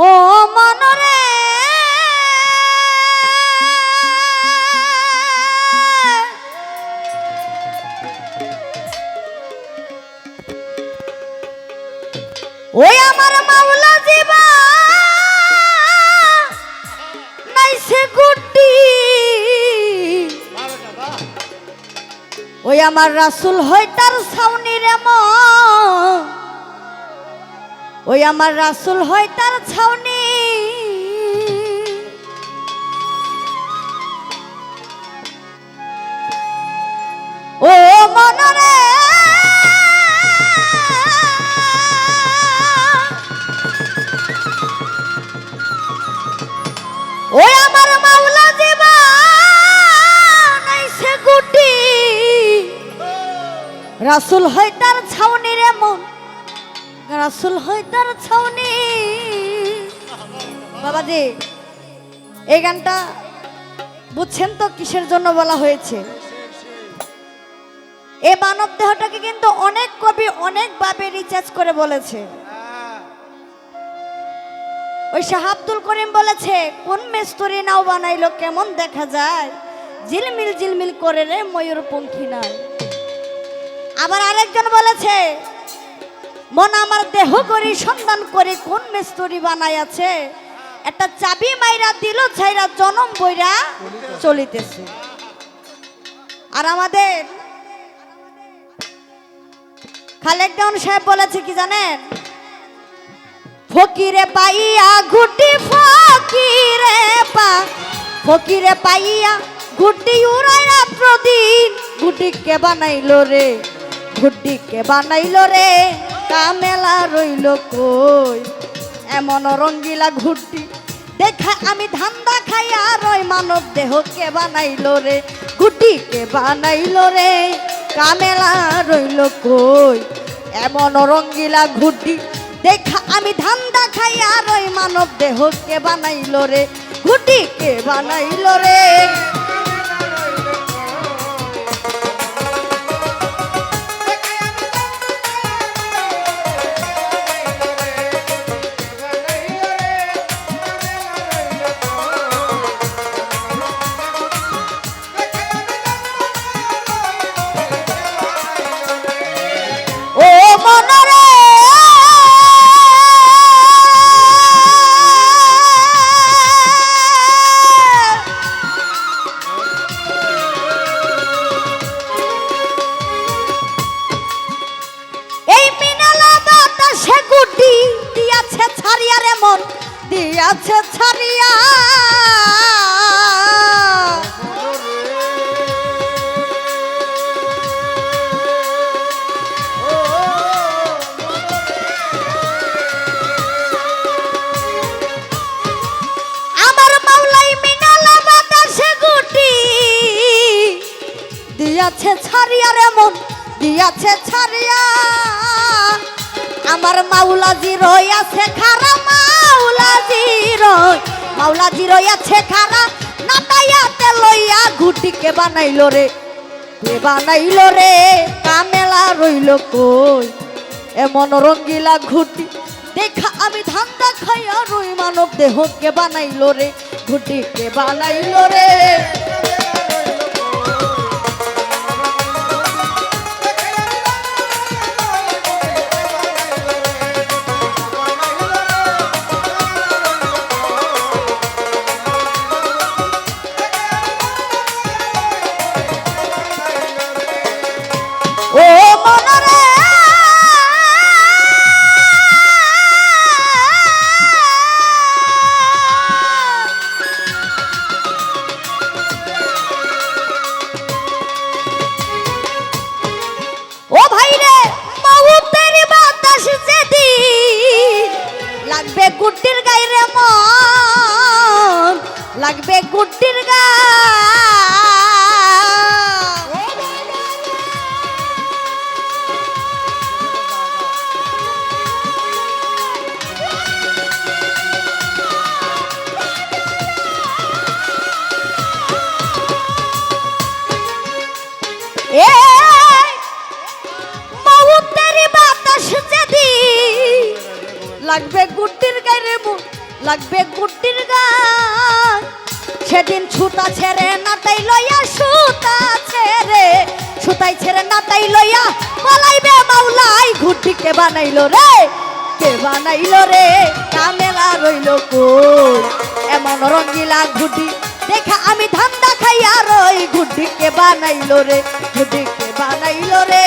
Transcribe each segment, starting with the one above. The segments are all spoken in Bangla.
ও মনরে। ওই আমার মাওলা জীবা নাইসে গুটি। ওই আমার রাসুল হয় তার ছাউনি রে মন ওই আমার রাসুল হয় তার ছাউনি। ও মনরে। ওই আমার মাওলা জীবা নাইসে গুটি। রাসুল হয় তার ছাউনি রে মন রাসুল তার ছাউনি। বাবাজি, এই গানটা বুঝছেন তো কিসের জন্য বলা হয়েছে? এ মানব দেহটাকে কিন্তু অনেক কবি অনেকভাবে রিচার্জ করে বলেছে। ওই শাহ আব্দুল করিম বলেছে, কোন মেস্তরি নাও বানাইলো, কেমন দেখা যায়? ঝিলমিল ঝিলমিল করে রে ময়ূর পঙ্খী নাই। আবার আরেকজন বলেছে মন আমার দেহ করি সন্ধান করে কোন মেস্তরি বানাই আছে? একটা চাবি মাইরা দিল, ছাইরা জনম বইরা চলিতেছে। আর আমাদের খালেক ডাউন সাহেব বলেছে কি জানেন? ফকিরে পাইয়া ঘুটি, ফকিরে পা, ফকিরে পাইয়া ঘুটি উড়াইয়া প্রদিন ঘুটি কে বানাইলো রে? ঘুটি কে বানাইলো রে? কামেলা রইল কই? এমন রঙ্গিলা ঘুটি দেখা আমি ধান্দা খাইয়া রই, মানব দেহ কে বানাইলো রে? ঘুটি কে বানাইলো রে? কামেলা রইল কই? এমন রঙ্গিলা ঘুটি দেখা আমি ধান্দা খাইয়া রই, মানব দেহ কে বানাইলো রে? ঘুটি কে বানাইলো রে? দিয়াছে ছাড়িয়া। দিয়াছে ছাড়িয়া রে মন দিয়াছে ছাড়িয়া। আমার মাওলাজি রইয়াছে খারা মাওলাজি রই মাওলাজি রইয়াছে খারা নাতাইয়াতে লইয়া ঘুটিকে বানাইল রে। কে বানাইল রে? কামেলা রইল কই? এমন রঙ্গিলা ঘুটি, দেখা আমি ধান্দা খাইয়া রই মানব দেহকে বানাইল রে। ঘুটিকে বানাইল রে। লাগবে গুটির গায়ে লাগবে গুটির গান সেদিন ছুতা ছেড়ে নাতাই লইয়া সুতা ছেড়ে সুতাই ছেড়ে নাতাই লইয়া পালাইবে মাওলাই ঘুটি কে বানাইলো রে? কে বানাইলো রে? কামেলা রইল কই এমন রঙ্গিলা ঘুটি দেখা আমি ধান্দা খাইয়া রই। ঘুটি কে বানাইলো রে? ঘুটি কে বানাইলো রে?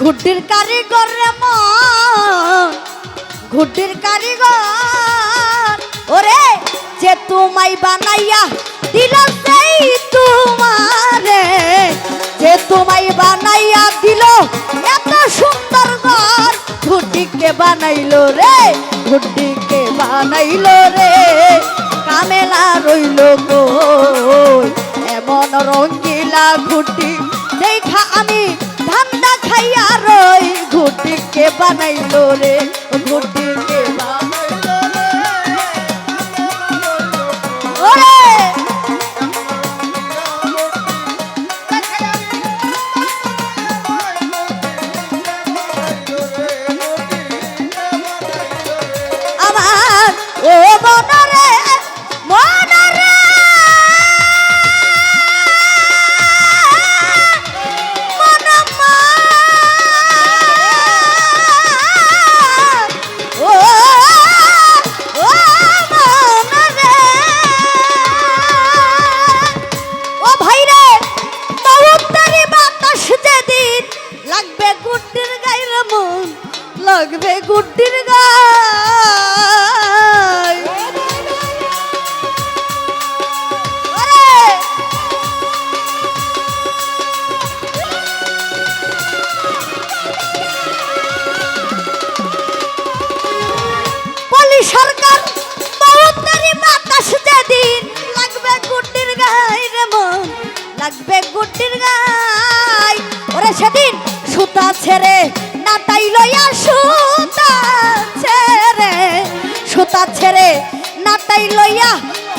ঘুটির কারিগর রে মন কারিগর। ওরে, যে তোমায় বানাইয়া দিল সেই তোমারে। যে তোমায় বানাইয়া দিল এত সুন্দর ঘর, ঘুটিকে বানাইলো রে, ঘুটিকে বানাইলো রে। কামেলা রইল কই? এমন রঙ্গিলা ঘুটি দেখা আমি বানাইলো রে।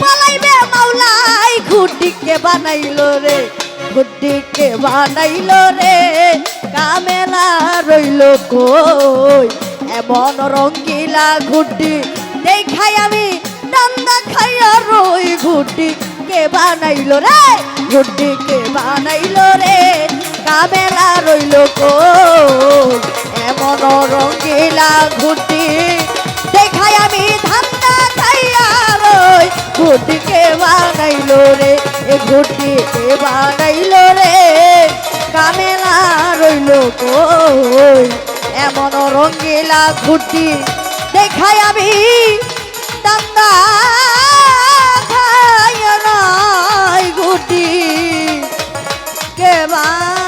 পালাইবে মাওলাই ঘুটিকে বানাইলো রে ঘুটিকে বানাইলো রে। কামেলা রইল কই? এমন রঙ্গিলা ঘুটি দেখাই আমি, দান্দা খাইয়া রই ঘুটি কে বানাইলো রে ঘুটি কে বানাইলো রে। কামেলা রইল কই? এমন রঙ্গিলা ঘুটি দেখাই আমি রই ঘটি কে বানাইলো রে, এ ঘটি কে বানাইলো রে। কামেলা রইল কই? এমন রঙ্গিলা ঘুটি দেখাই আমি, দাঙ্গা খাই নয় ঘুটি। কে বা